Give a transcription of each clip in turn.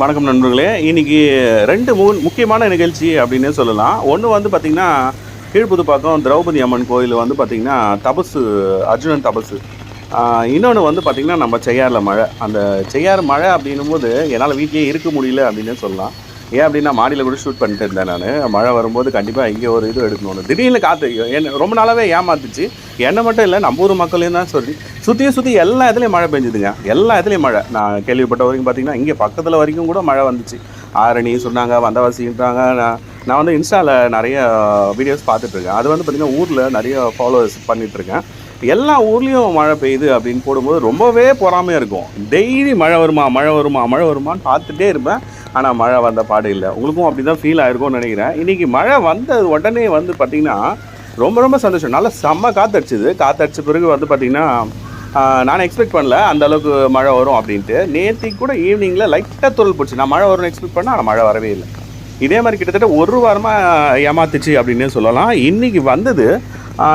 வணக்கம் நண்பர்களே. இன்றைக்கி ரெண்டு மு முக்கியமான நிகழ்ச்சி அப்படின்னு சொல்லலாம். ஒன்று வந்து பார்த்திங்கன்னா கீழ்ப்புதுப்பாக்கம் திரௌபதி அம்மன் கோயில் வந்து பார்த்திங்கன்னா தபசு அர்ஜுனன் தபசு. இன்னொன்று வந்து பார்த்திங்கன்னா நம்ம செய்யாரில் மழை. அந்த செய்யார் மழை அப்படின்னும் போது என்னால் வீட்டிலேயே இருக்க முடியல அப்படின்னு சொல்லலாம். ஏன் அப்படின்னா மாடியில் கூட ஷூட் பண்ணிட்டு இருந்தேன் நான். மழை வரும்போது கண்டிப்பாக இங்கே ஒரு இது எடுக்கணும்னு. திடீர்னு காற்று என்ன ரொம்ப நாளாகவே ஏமாத்துச்சு. என்னை மட்டும் இல்லை நம்ம ஊர் மக்களையும் தான் சொல்லி சுற்றியும் சுற்றி எல்லா இடத்துலையும் மழை பெஞ்சுதுங்க. எல்லா இடத்துலையும் மழை. நான் கேள்விப்பட்ட வரைக்கும் பார்த்தீங்கன்னா இங்கே பக்கத்தில் வரைக்கும் கூட மழை வந்துச்சு. ஆரணி சொன்னாங்க வந்தவாசின்றாங்க. நான் நான் வந்து இன்ஸ்டாவில் நிறைய வீடியோஸ் பார்த்துட்ருக்கேன் அது வந்து பார்த்திங்கன்னா ஊரில் நிறைய ஃபாலோவர்ஸ் பண்ணிகிட்ருக்கேன் எல்லா ஊர்லேயும் மழை பெய்யுது அப்படின்னு போடும்போது ரொம்பவே பொறாமையாக இருக்கும். டெய்லி மழை வருமா மழை வருமா மழை வருமான்னு பார்த்துட்டே இருப்பேன். ஆனால் மழை வந்த பாடு இல்லை. உங்களுக்கும் அப்படி தான் ஃபீல் ஆயிருக்கும்னு நினைக்கிறேன். இன்றைக்கி மழை வந்த உடனே வந்து பார்த்திங்கன்னா ரொம்ப ரொம்ப சந்தோஷம். நல்லா செம்ம காற்றடிச்சிது காற்றடிச்ச பிறகு வந்து பார்த்திங்கன்னா நான் எக்ஸ்பெக்ட் பண்ணல அந்த அளவுக்கு மழை வரும் அப்படின்ட்டு. நேற்றுக்கு கூட ஈவினிங்கில் லைட்டாக தொழில் போச்சு. நான் மழை வரும்னு எக்ஸ்பெக்ட் பண்ணேன் ஆனால் மழை வரவே இல்லை. இதே மாதிரி கிட்டத்தட்ட ஒரு வாரமாக ஏமாத்துச்சு அப்படின்னு சொல்லலாம். இன்றைக்கி வந்தது.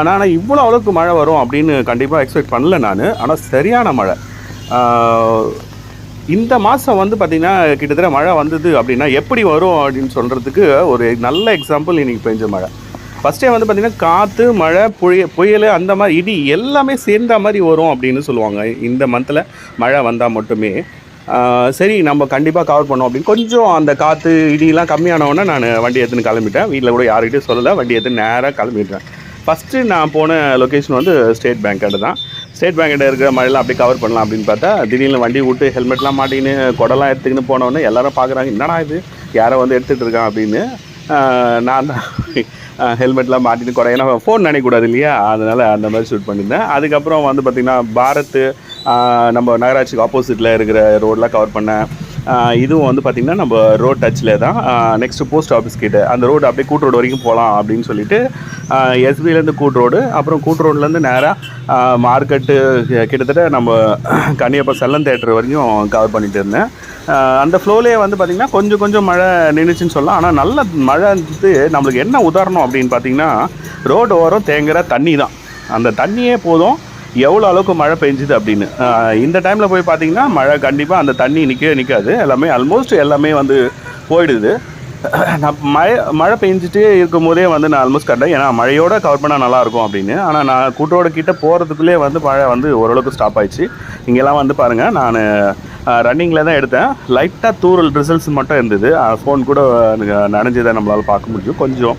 நான் இவ்வளோ அளவுக்கு மழை வரும் அப்படின்னு கண்டிப்பாக எக்ஸ்பெக்ட் பண்ணல நான். ஆனால் சரியான மழை. இந்த மாதம் வந்து பார்த்திங்கன்னா கிட்டத்தட்ட மழை வந்தது அப்படின்னா எப்படி வரும் அப்படின்னு சொல்கிறதுக்கு ஒரு நல்ல எக்ஸாம்பிள் இன்றைக்கி பெஞ்ச மழை. ஃபஸ்ட்டே வந்து பார்த்திங்கன்னா காற்று மழை புய புயல் அந்த மாதிரி இடி எல்லாமே சேர்ந்த மாதிரி வரும் அப்படின்னு சொல்லுவாங்க. இந்த மந்தில் மழை வந்தால் மட்டுமே. சரி நம்ம கண்டிப்பாக கவர் பண்ணோம் அப்படின்னு. கொஞ்சம் அந்த காற்று இடியெலாம் கம்மியானவொன்னே நான் வண்டி எடுத்துன்னு கிளம்பிட்டேன். வீட்டில் கூட யார்கிட்டையும் சொல்லலை. வண்டி எடுத்து நேராக கிளம்பிட்டேன். ஃபஸ்ட்டு நான் போன லொக்கேஷன் வந்து ஸ்டேட் பேங்க்கிட்ட தான். ஸ்டேட் பேங்க்கிட்ட இருக்கிற மழையெல்லாம் அப்படியே கவர் பண்ணலாம் அப்படின்னு பார்த்தா திடீர்னு வண்டி விட்டு ஹெல்மெட்லாம் மாட்டின்னு குடலாம் எடுத்துக்கின்னு போனோடனே எல்லாரும் பார்க்குறாங்க என்னடா இது? யாரோ வந்து எடுத்துகிட்டு இருக்கான் அப்படின்னு. நான் தான் ஹெல்மெட்லாம் மாட்டிட்டு குறை ஏன்னா ஃபோன் நினைக்கக்கூடாது இல்லையா? அதனால் அந்த மாதிரி ஷூட் பண்ணியிருந்தேன். அதுக்கப்புறம் வந்து பார்த்திங்கன்னா பாரத் நம்ம நகராட்சிக்கு ஆப்போசிட்டில் இருக்கிற ரோடெலாம் கவர் பண்ணேன். இதுவும் வந்து பார்த்திங்கன்னா நம்ம ரோட் டச்சில் தான். நெக்ஸ்ட்டு போஸ்ட் ஆஃபீஸ் கிட்டே. அந்த ரோடு அப்படியே கூட்டு ரோடு வரைக்கும் போகலாம் அப்படின்னு சொல்லிட்டு எஸ்பிலேருந்து கூட்டு ரோடு அப்புறம் கூட்டு ரோட்லேருந்து நேராக மார்க்கெட்டு கிட்டத்தட்ட நம்ம கன்னியப்பா செல்லம் தேட்டர் வரைக்கும் கவர் பண்ணிட்டு இருந்தேன். அந்த ஃப்ளோலேயே வந்து பார்த்திங்கன்னா கொஞ்சம் கொஞ்சம் மழை நின்றுச்சுன்னு சொல்லலாம். ஆனால் நல்ல மழை வந்து நம்மளுக்கு என்ன உதாரணம் அப்படின்னு பார்த்தீங்கன்னா ரோடு ஓரம் தேங்குகிற தண்ணி தான். அந்த தண்ணியே போதும். எவ்வளோ அளவுக்கு மழை பெஞ்சுது அப்படின்னு. இந்த டைமில் போய் பார்த்தீங்கன்னா மழை கண்டிப்பாக அந்த தண்ணி நிற்கவே நிற்காது எல்லாமே ஆல்மோஸ்ட் எல்லாமே வந்து போயிடுது. நான் மழை மழை பெஞ்சிட்டே இருக்கும் போதே வந்து நான் ஆல்மோஸ்ட் கண்டேன் ஏன்னா மழையோட கவர் பண்ணால் நல்லாயிருக்கும் அப்படின்னு. ஆனால் நான் கூட்டோட கிட்ட போகிறதுக்குள்ளே வந்து மழை வந்து ஓரளவுக்கு ஸ்டாப் ஆயிடுச்சு. இங்கெல்லாம் வந்து பாருங்கள் நான் ரன்னிங்கில் தான் எடுத்தேன். லைட்டாக தூரல் ரிசல்ட்ஸ் மட்டும் இருந்தது. ஃபோன் கூட எனக்கு நனைஞ்சதை நம்மளால் பார்க்க முடியும். கொஞ்சம்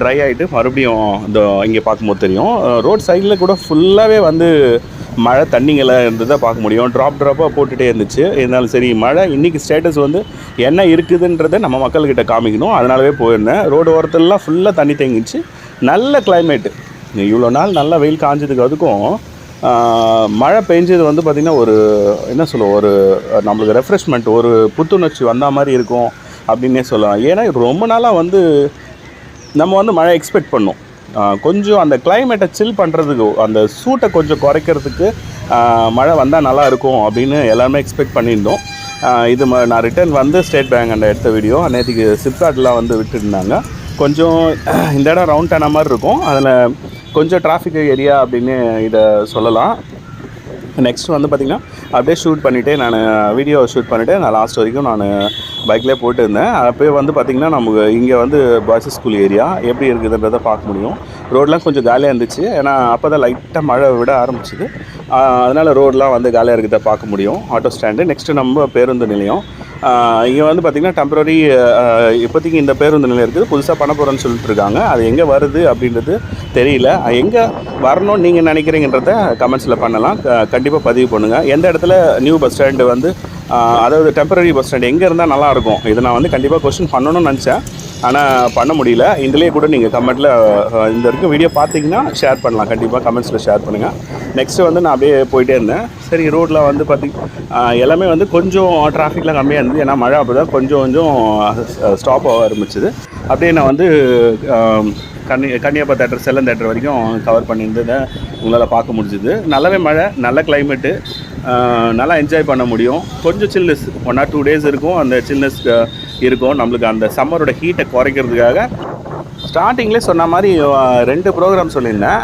ட்ரை ஆகிட்டு மறுபடியும் இந்த இங்கே பார்க்கும்போது தெரியும். ரோட் சைடில் கூட ஃபுல்லாகவே வந்து மழை தண்ணிங்களை இருந்ததை பார்க்க முடியும். ட்ராப் ட்ராப்பாக போட்டுகிட்டே இருந்துச்சு. இருந்தாலும் சரி மழை இன்றைக்கி ஸ்டேட்டஸ் வந்து என்ன இருக்குதுன்றதை நம்ம மக்கள்கிட்ட காமிக்கணும். அதனாலவே போயிருந்தேன். ரோடு ஓரத்துலலாம் ஃபுல்லாக தண்ணி தேங்கிச்சு. நல்ல கிளைமேட்டு இவ்வளோ நாள் நல்லா வெயில் காஞ்சதுக்கு அதுக்கும் மழை பெஞ்சது வந்து பார்த்திங்கன்னா ஒரு என்ன சொல்லுவோம் ஒரு நம்மளுக்கு ரெஃப்ரெஷ்மெண்ட் ஒரு புத்துணர்ச்சி வந்த மாதிரி இருக்கும் அப்படின்னே சொல்லலாம். ஏன்னா ரொம்ப நாளாக வந்து நம்ம வந்து மழை எக்ஸ்பெக்ட் பண்ணோம். கொஞ்சம் அந்த கிளைமேட்டை சில் பண்ணுறதுக்கு அந்த சூட்டை கொஞ்சம் குறைக்கிறதுக்கு மழை வந்தால் நல்லா இருக்கும் அப்படின்னு எல்லாருமே எக்ஸ்பெக்ட் பண்ணியிருந்தோம். இது ம- நான் ரிட்டர்ன் வந்து ஸ்டேட் பேங்க் அந்த எடுத்த வீடியோ நேற்றுக்கு சிப்கார்ட்லாம் வந்து விட்டுருந்தாங்க. கொஞ்சம் இந்த இடம் ரவுண்ட் ஆன மாதிரி இருக்கும். அதில் கொஞ்சம் டிராஃபிக் ஏரியா அப்படின்னு இதை சொல்லலாம். நெக்ஸ்ட் வந்து பார்த்திங்கன்னா அப்படியே ஷூட் பண்ணிவிட்டு நான் வீடியோ ஷூட் பண்ணிவிட்டு நான் லாஸ்ட் வரைக்கும் நான் பைக்லேயே போயிட்டு இருந்தேன். அப்போயே வந்து பார்த்திங்கன்னா நமக்கு இங்கே வந்து பாய்ஸ் ஸ்கூல் ஏரியா எப்படி இருக்குதுன்றதை பார்க்க முடியும். ரோடெலாம் கொஞ்சம் காலியாக இருந்துச்சு. ஏன்னா அப்போ தான் லைட்டாக மழை விட ஆரம்பிச்சிது. அதனால் ரோடெலாம் வந்து காலியாக இருக்கிறத பார்க்க முடியும். ஆட்டோ ஸ்டாண்டு நெக்ஸ்ட்டு நம்ம பேருந்து நிலையம். இங்கே வந்து பார்த்திங்கன்னா டெம்பரரி இப்போதைக்கு இந்த பேருந்து நிலையம் இருக்குது. புதுசாக பண்ண போகிறேன்னு சொல்லிட்டு இருக்காங்க. அது எங்கே வருது அப்படின்றது தெரியல. எங்கே வரணும்னு நீங்கள் நினைக்கிறீங்கன்றத கமெண்ட்ஸில் பண்ணலாம். கண்டிப்பாக பதிவு பண்ணுங்கள் எந்த இடத்துல நியூ பஸ் ஸ்டாண்டு வந்து அதாவது டெம்பரரி பஸ் ஸ்டாண்ட் எங்கே இருந்தால் நல்லாயிருக்கும். இதை நான் வந்து கண்டிப்பாக கொஸ்டின் பண்ணணும்னு நினச்சேன். ஆனால் பண்ண முடியல. இதுலேயே கூட நீங்கள் கமெண்ட்டில் இந்த வரைக்கும் வீடியோ பார்த்தீங்கன்னா ஷேர் பண்ணலாம். கண்டிப்பாக கமெண்ட்ஸில் ஷேர் பண்ணுங்கள் நெக்ஸ்ட்டு வந்து நான் அப்படியே போயிட்டே இருந்தேன். சரி ரோட்டில் வந்து பார்த்திங்க எல்லாமே வந்து கொஞ்சம் டிராஃபிக்லாம் கம்மியாக இருந்தது. ஏன்னா மழை அப்போ தான் கொஞ்சம் கொஞ்சம் ஸ்டாப் ஆக ஆரம்பிச்சிது. அப்படியே நான் வந்து கன்னி கன்னியப்பா தேட்டர் செல்லம் தேட்டர் வரைக்கும் கவர் பண்ணியிருந்ததை உங்களால் பார்க்க முடிஞ்சுது. நல்லாவே மழை நல்ல கிளைமேட்டு நல்லா என்ஜாய் பண்ண முடியும். கொஞ்சம் chillness one or two days இருக்கும். அந்த சில்னஸ் இருக்கும். நம்மளுக்கு அந்த சம்மரோட ஹீட்டை குறைக்கிறதுக்காக ஸ்டார்டிங்லேயே சொன்ன மாதிரி ரெண்டு ப்ரோக்ராம் சொல்லியிருந்தேன்.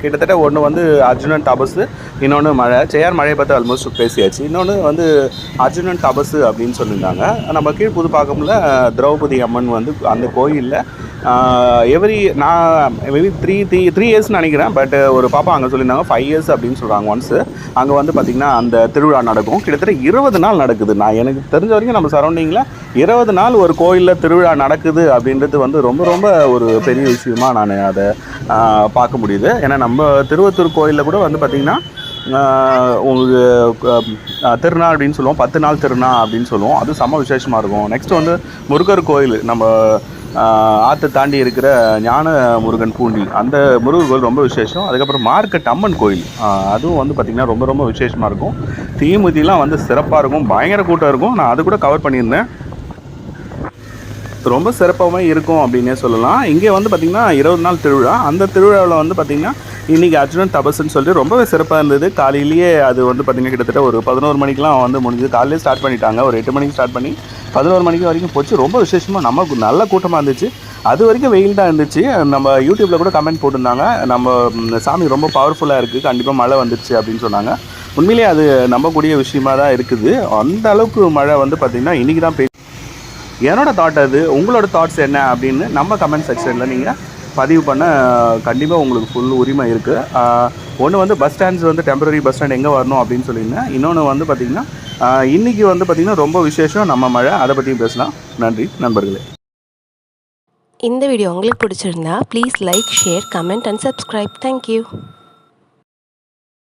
கிட்டத்தட்ட ஒன்று வந்து அர்ஜுனன் தபசு இன்னொன்று மழை செய்யார் மழையை பற்றி ஆல்மோஸ்ட் பேசியாச்சு. இன்னொன்று வந்து அர்ஜுனன் தபசு அப்படின்னு சொல்லியிருந்தாங்க. நம்ம கீழ் புதுப்பாக்கமில் திரௌபதி அம்மன் வந்து அந்த கோயிலில் எவ்ரி நான் மேபி த்ரீ த்ரீ த்ரீ இயர்ஸ்னு நினைக்கிறேன் பட் ஒரு பாப்பா அங்கே சொல்லியிருந்தாங்க ஃபைவ் இயர்ஸ் அப்படின்னு சொல்கிறாங்க ஒன்ஸு அங்கே வந்து பார்த்திங்கன்னா அந்த திருவிழா நடக்கும். கிட்டத்தட்ட இருபது நாள் நடக்குது. நான் எனக்கு தெரிஞ்ச வரைக்கும் நம்ம சரௌண்டிங்கில் இருபது நாள் ஒரு கோயிலில் திருவிழா நடக்குது அப்படின்றது வந்து ரொம்ப ரொம்ப ஒரு ஒரு பெரிய விஷயமா நான் அதை பார்க்க முடியுது. ஏன்னா நம்ம திருவத்தூர் கோயிலில் கூட வந்து பார்த்திங்கன்னா உங்களுக்கு திருநாள் அப்படின்னு சொல்லுவோம். பத்து நாள் திருநாள் அப்படின்னு சொல்லுவோம். அது செம்ம விசேஷமாக இருக்கும். நெக்ஸ்ட் வந்து முருகர் கோயில். நம்ம ஆற்று ஆற்றை தாண்டி இருக்கிற ஞான முருகன் பூண்டி. அந்த முருகர் கோயில் ரொம்ப விசேஷம். அதுக்கப்புறம் மார்க்கெட் அம்மன் கோயில். அதுவும் வந்து பார்த்திங்கன்னா ரொம்ப ரொம்ப விசேஷமாக இருக்கும். தீமுதிலாம் வந்து சிறப்பாக இருக்கும். பயங்கர கூட்டம் இருக்கும். நான் அது கூட கவர் பண்ணியிருந்தேன். ரொம்ப சிறப்பாகவே இருக்கும் அப்படின்னே சொல்லலாம். இங்கே வந்து பார்த்திங்கன்னா இருபது நாள் திருவிழா. அந்த திருவிழாவில் வந்து பார்த்திங்கன்னா இன்றைக்கி அர்ஜுனன் தபசுன்னு சொல்லிட்டு ரொம்பவே சிறப்பாக இருந்தது. காலையிலேயே அது வந்து பார்த்திங்கன்னா கிட்டத்தட்ட ஒரு பதினோரு மணிக்கெலாம் வந்து முடிஞ்சது. காலையிலே ஸ்டார்ட் பண்ணிட்டாங்க. ஒரு எட்டு மணிக்கு ஸ்டார்ட் பண்ணி பதினோரு மணிக்கு வரைக்கும் போச்சு. ரொம்ப விசேஷமாக நமக்கு நல்ல கூட்டமாக இருந்துச்சு. அது வரைக்கும் வெயில் தான் இருந்துச்சு. நம்ம யூடியூப்பில் கூட கமெண்ட் போட்டிருந்தாங்க. நம்ம சாமி ரொம்ப பவர்ஃபுல்லாக இருக்குது கண்டிப்பாக மழை வந்துருச்சு அப்படின்னு சொன்னாங்க. உண்மையிலேயே அது நம்பக்கூடிய விஷயமா தான் இருக்குது. அந்த அளவுக்கு மழை வந்து பார்த்திங்கன்னா இன்றைக்கி தான் பெய் என்னோட தாட் அது உங்களோட தாட்ஸ் என்ன அப்படின்னு நம்ம கமெண்ட் செக்ஷனில் நீங்கள் பதிவு பண்ண கண்டிப்பாக உங்களுக்கு ஃபுல் உரிமை இருக்குது ஒன்று வந்து பஸ் ஸ்டாண்ட்ஸ் வந்து டெம்பரரி பஸ் ஸ்டாண்ட் எங்கே வரணும் அப்படின்னு சொல்லியிருந்தேன். இன்னொன்று வந்து பார்த்திங்கன்னா இன்றைக்கி வந்து பார்த்திங்கன்னா ரொம்ப விசேஷம் நம்ம மழை. அதை பற்றியும் பேசலாம். நன்றி நண்பர்களே. இந்த வீடியோ உங்களுக்கு பிடிச்சிருந்தா please like share comment and subscribe thank you